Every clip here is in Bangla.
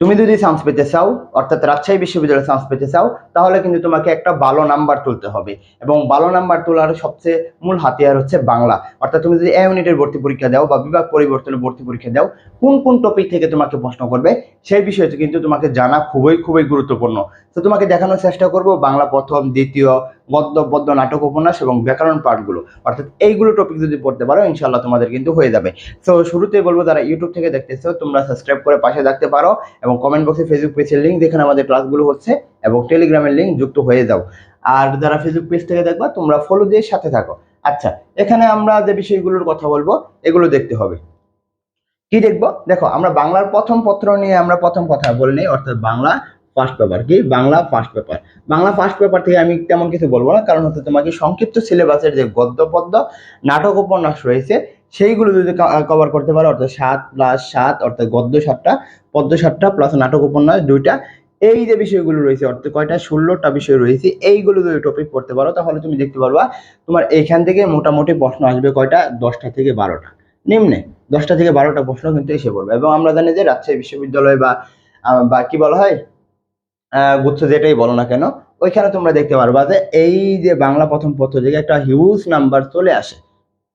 তুমি যদি চান্স পেতে চাও, অর্থাৎ রাজশাহী বিশ্ববিদ্যালয়ে চান্স পেতে চাও, তাহলে কিন্তু তোমাকে একটা ভালো নাম্বার তুলতে হবে। এবং ভালো নাম্বার তোলার সবচেয়ে মূল হাতিয়ার হচ্ছে বাংলা। অর্থাৎ তুমি যদি এ ইউনিটের ভর্তি পরীক্ষা দাও বা বিভাগ পরিবর্তনের ভর্তি পরীক্ষা দাও, কোন কোন টপিক থেকে তোমাকে প্রশ্ন করবে, সেই বিষয়টি কিন্তু তোমাকে জানা খুবই খুবই গুরুত্বপূর্ণ। তো তোমাকে দেখানোর চেষ্টা করব বাংলা প্রথম, দ্বিতীয় গদ্য পদ্য নাটক উপন্যাস এবং ব্যাকরণ পাঠগুলো। অর্থাৎ এইগুলো টপিক যদি পড়তে পারো ইনশাল্লাহ তোমাদের কিন্তু হয়ে যাবে। তো শুরুতেই বলব, যারা ইউটিউব থেকে দেখতেছো, তোমরা সাবস্ক্রাইব করে পাশে থাকতে পারো এবং কমেন্ট বক্সে ফেসবুক পেজের লিঙ্ক যেখানে আমাদের ক্লাসগুলো হচ্ছে এবং টেলিগ্রামের লিঙ্ক যুক্ত হয়ে যাও। আর যারা ফেসবুক পেজ থেকে দেখবা, তোমরা ফলো দিয়ে সাথে থাকো। আচ্ছা এখানে আমরা যে বিষয়গুলোর কথা বলব, এগুলো দেখতে হবে। কি দেখব? দেখো, আমরা বাংলার প্রথম পত্র নিয়ে আমরা প্রথম কথা বলে নিই অর্থাৎ বাংলা ফার্স্ট পেপার কি? Bangla first paper Bangla first paper থেকে আমি তেমন কিছু বলব না, কারণ হচ্ছে তোমাকে সংক্ষিপ্ত সিলেবাসের যে গদ্য পদ্য নাটক উপন্যাস রয়েছে, সেইগুলো যদি কভার করতে পারো, অর্থাৎ সাত প্লাস সাত, অর্থাৎ গদ্য সাতটা, পদ্য সাতটা প্লাস নাটক উপন্যাস দুইটা, এই যে বিষয়গুলো রয়েছে, অর্থাৎ কয়টা, ষোলোটা বিষয় রয়েছে, এইগুলো যদি টপিক পড়তে পারো, তাহলে তুমি দেখতে পারবা তোমার এইখান থেকে মোটামুটি প্রশ্ন আসবে কয়টা? দশটা থেকে বারোটা। নিম্নে দশটা থেকে বারোটা প্রশ্ন কিন্তু এসে পড়বে। এবং আমরা জানি যে রাজশাহী বিশ্ববিদ্যালয় বা বা কি বলা হয়? গুচ্ছ যেটাই বলো না কেন, ওইখানে তোমরা দেখতে পারবা যে এই যে বাংলা প্রথম পত্র থেকে একটা হিউজ নাম্বার চলে আসে,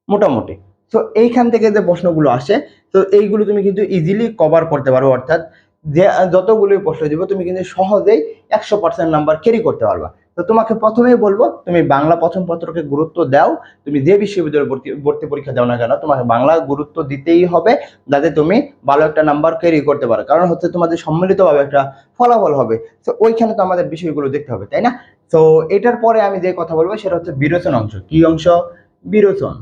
মোটামুটি। তো এইখান থেকে যে প্রশ্নগুলো আসে, তো এইগুলো তুমি কিন্তু ইজিলি কভার করতে পারো, অর্থাৎ যে, যতগুলোই প্রশ্ন দিব, তুমি কিন্তু সহজেই একশো পার্সেন্ট নাম্বার ক্যারি করতে পারবা। তো তোমাকে প্রথমেই বলব, তুমি বাংলা প্রথম পত্রকে গুরুত্ব দাও। তুমি যে বিশ্ববিদ্যালয়ে ভর্তি ভর্তি পরীক্ষা দাও না কেন, তোমাকে বাংলা গুরুত্ব দিতেই হবে যাতে তুমি ভালো একটা নাম্বার ক্যারি করতে পারো। কারণ হচ্ছে তোমাদের সম্মিলিতভাবে একটা ফলাফল হবে। তো ওইখানে তো আমাদের বিষয়গুলো দেখতে হবে, তাই না? তো এটার পরে আমি যে কথা বলব সেটা হচ্ছে বিরোচন অংশ। কি অংশ? বিরোচন।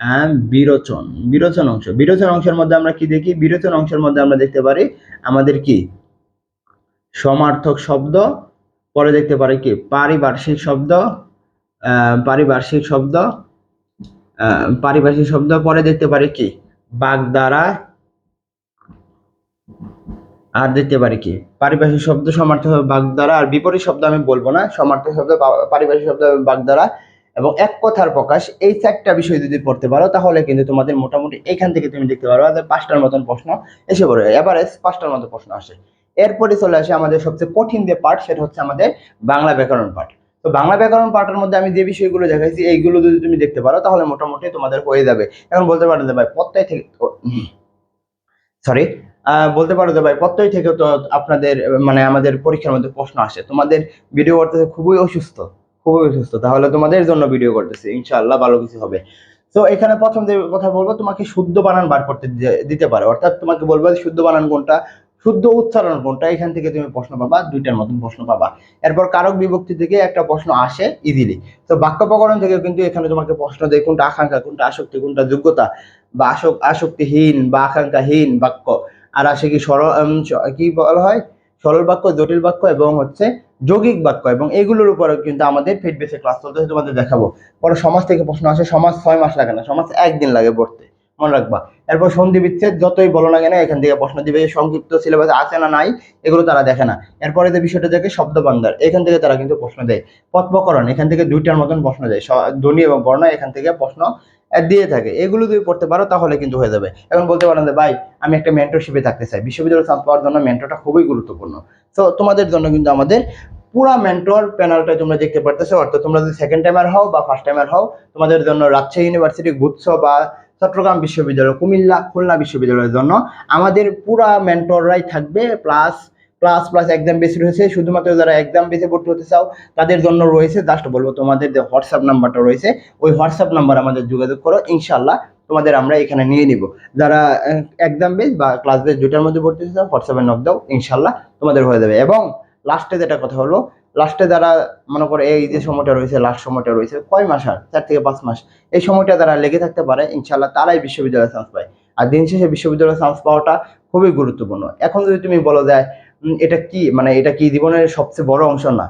হ্যাঁ বিরোচন বিরোচন অংশ। বিরোচন অংশের মধ্যে আমরা কি দেখি? বিরোচন অংশের মধ্যে আমরা দেখতে পারি আমাদের কি? সমার্থক শব্দ পরে দেখতে পারি কি? পারিপার্শ্বিক শব্দ পারিপার্শ্বিক শব্দ পারিপার্শ্বিক শব্দ, পরে দেখতে পারি কি? বাগধারা আর দেখতে পারি কি? পারিপার্শ্বিক শব্দ সমার্থক হবে বাগধারা আর বিপরীত শব্দ আমি বলব না, সমার্থক শব্দ পারিপার্শ্বিক শব্দ হবে বাগধারা এবং এক কথার প্রকাশ, এই চারটা বিষয় যদি পড়তে পারো, তাহলে কিন্তু তোমাদের মোটামুটি এখান থেকে তুমি দেখতে পারো পাঁচটার মতন প্রশ্ন এসে পড়ে এভারেজ পাঁচটার মতো প্রশ্ন আসে। এরপরে চলে আসে আমাদের সবচেয়ে কঠিন যে পার্ট সেটা হচ্ছে আমাদের বাংলা ব্যাকরণ পাঠ তো বাংলা ব্যাকরণ পাঠের মধ্যে আমি যে বিষয়গুলো দেখাইছি, এইগুলো যদি তুমি দেখতে পারো, তাহলে মোটামুটি তোমাদের হয়ে যাবে। এখন বলতে পারো যে ভাই প্রত্যয় থেকে সরি বলতে পারো যে ভাই প্রত্যয় থেকে তো আপনাদের মানে আমাদের পরীক্ষার মধ্যে প্রশ্ন আসে। তোমাদের ভিডিও করতেছে খুবই অসুস্থ খুবই অসুস্থ। তাহলে তোমাদের জন্য ভিডিও করতেছি, ইনশাআল্লাহ ভালো কিছু হবে। তো এখানে প্রথম যে কথা বলব, তোমাকে শুদ্ধ বানান বার করতে দিতে পারে। অর্থাৎ তোমাকে বলব শুদ্ধ বানান কোনটা? শুদ্ধ উচ্চারণ কোনটা? এখান থেকে তুমি প্রশ্ন পাবা, দুইটার মতন প্রশ্ন পাবা। এরপর কারক বিভক্তি থেকে একটা প্রশ্ন আসে ইজিলি তো বাক্য প্রকরণ থেকে কিন্তু এখানে তোমাকে প্রশ্ন দেয় কোনটা আকাঙ্ক্ষা, কোনটা আসক্তি, কোনটা যোগ্যতা? বা আসক আসক্তিহীন, বা আকাঙ্ক্ষাহীন বাক্য। আর আসে কি সরল কি বলা হয়? সরল বাক্য, জটিল বাক্য এবং হচ্ছে যৌগিক বাক্য এবং এগুলোর উপরে কিন্তু আমাদের ফিড বেসে ক্লাস চলতেছে, তোমাদের দেখাবো। পরে সমাজ থেকে প্রশ্ন আসে, সমাজ ছয় মাস লাগে না, সমাজ একদিন লাগে পড়তে। মনে রাখবা। এরপর সন্ধি বিচ্ছেদ, যতই বলো না কেন, এখান থেকে প্রশ্ন দিবে, সংক্ষিপ্ত সিলেবাস আছে না নাই, এগুলো তারা দেখে না। এরপরে যে বিষয়টা দেখে শব্দ ভান্ডার এখান থেকে তারা কিন্তু প্রশ্ন দেয়। পথপ্রকরণ এখান থেকে দুইটার মতন প্রশ্ন দেয়। ধ্বনি এবং বর্ণ, এখান থেকে প্রশ্ন দিয়ে থাকে। এগুলো যদি পড়তে পারো, তাহলে কিন্তু হয়ে যাবে। এখন বলতে পারেন যে, ভাই, আমি একটা মেন্টরশিপে থাকতে চাই। বিশ্ববিদ্যালয় চান্স পাওয়ার জন্য মেন্টরটা খুবই গুরুত্বপূর্ণ। তো তোমাদের জন্য কিন্তু আমাদের পুরা মেন্টর প্যানেলটা তোমরা দেখতে পারতেছো। অর্থাৎ তোমরা যদি সেকেন্ড টাইমার হও বা ফার্স্ট টাইমার হও, তোমাদের জন্য রাজশাহী ইউনিভার্সিটি গুচ্ছ বা চট্টগ্রাম বিশ্ববিদ্যালয়, কুমিল্লা, খুলনা বিশ্ববিদ্যালয়ের জন্য। আমাদের পুরা মেন্টররাই থাকবে plus plus plus exam base রয়েছে। শুধুমাত্র যারা এক্সাম বেসে ভর্তি হতে চাও, তাদের জন্য রয়েছে জাস্ট বলব তোমাদের যে হোয়াটসঅ্যাপ নাম্বারটা রয়েছে, ওই হোয়াটসঅ্যাপ নাম্বার আমাদের যোগাযোগ করো ইনশাল্লাহ তোমাদের আমরা এখানে নিয়ে নিব। যারা এক্সাম বেস বা ক্লাস বেস দুটার মধ্যে ভর্তি হতে চাও হোয়াটসঅ্যাপে নক দাও ইনশাল্লাহ তোমাদের হয়ে যাবে। এবং লাস্টে যেটা কথা হলো লাস্টে যারা মনে করো এই যে সময়টা রয়েছে লাস্ট সময়টা রয়েছে, কয় মাস আর? চার থেকে পাঁচ মাস। এই সময়টা যারা লেগে থাকতে পারে ইনশাল্লাহ তারাই বিশ্ববিদ্যালয়ে চান্স পায়। আর দিন শেষে বিশ্ববিদ্যালয়ে চান্স পাওয়াটা খুবই গুরুত্বপূর্ণ। এখন যদি তুমি বলো যায় এটা কি মানে এটা কি জীবনের সবচেয়ে বড় অংশ? না।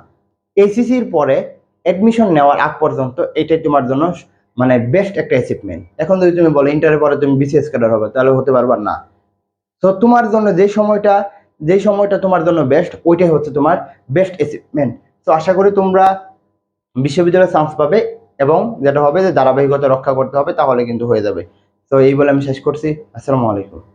এইচএসির পরে অ্যাডমিশন নেওয়ার আগ পর্যন্ত এটাই তোমার জন্য মানে বেস্ট একটা অ্যাচিভমেন্ট এখন যদি তুমি বলো ইন্টারের পরে তুমি বিসিএস ক্যাডার হবে, তাহলে হতে পারবা না। তো তোমার জন্য যে সময়টা যে সময়টা তোমার জন্য বেস্ট ওইটাই হচ্ছে তোমার বেস্ট অ্যাচিভমেন্ট তো আশা করি তোমরা বিশ্ববিদ্যালয়ে চান্স পাবে এবং যেটা হবে যে ধারাবাহিকতা রক্ষা করতে হবে, তাহলে কিন্তু হয়ে যাবে। তো এই বলে আমি শেষ করছি। আসসালামু আলাইকুম।